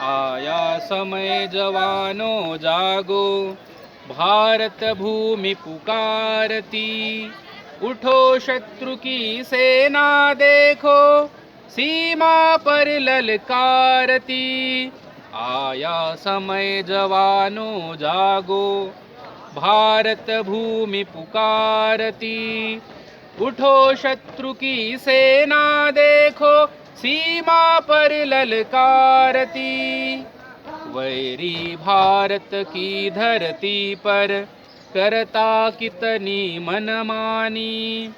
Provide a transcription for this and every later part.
आया समय जवानों जागो, भारत भूमि पुकारती। उठो शत्रु की सेना देखो, सीमा पर ललकारती। आया समय जवानों जागो, भारत भूमि पुकारती। उठो शत्रु की सेना देखो सीमा पर ललकारती, वैरी भारत की धरती पर करता कितनी मनमानी।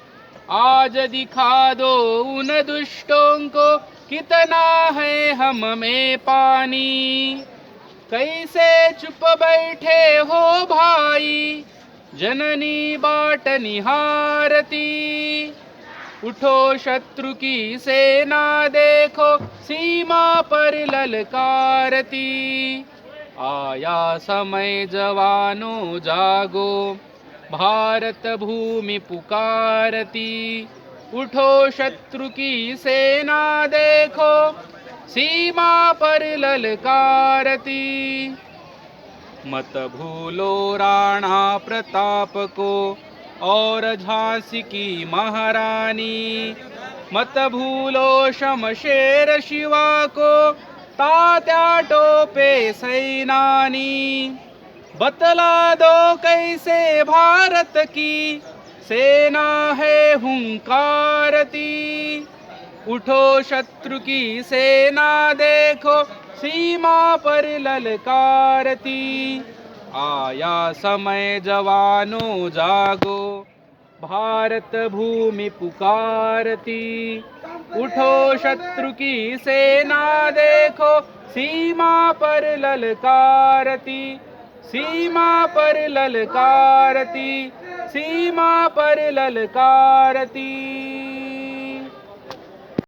आज दिखा दो उन दुष्टों को कितना है हम में पानी। कैसे चुप बैठे हो भाई, जननी बाट निहारती। उठो शत्रु की सेना देखो, सीमा पर ललकारती। आया समय जवानों जागो, भारत भूमि पुकारती। उठो शत्रु की सेना देखो, सीमा पर ललकारती। मत भूलो राणा प्रताप को और झांसी की महारानी मत भूलो शमशेर शिवा को तात्या टोपे सैनानी। बतला दो कैसे भारत की, सेना है हुंकारती। उठो शत्रु की सेना देखो, सीमा पर ललकारती। आया समय जवानों जागो। भारत भूमि पुकारती। उठो शत्रु की सेना देखो। सीमा पर ललकारती। सीमा पर ललकारती। सीमा पर ललकारती।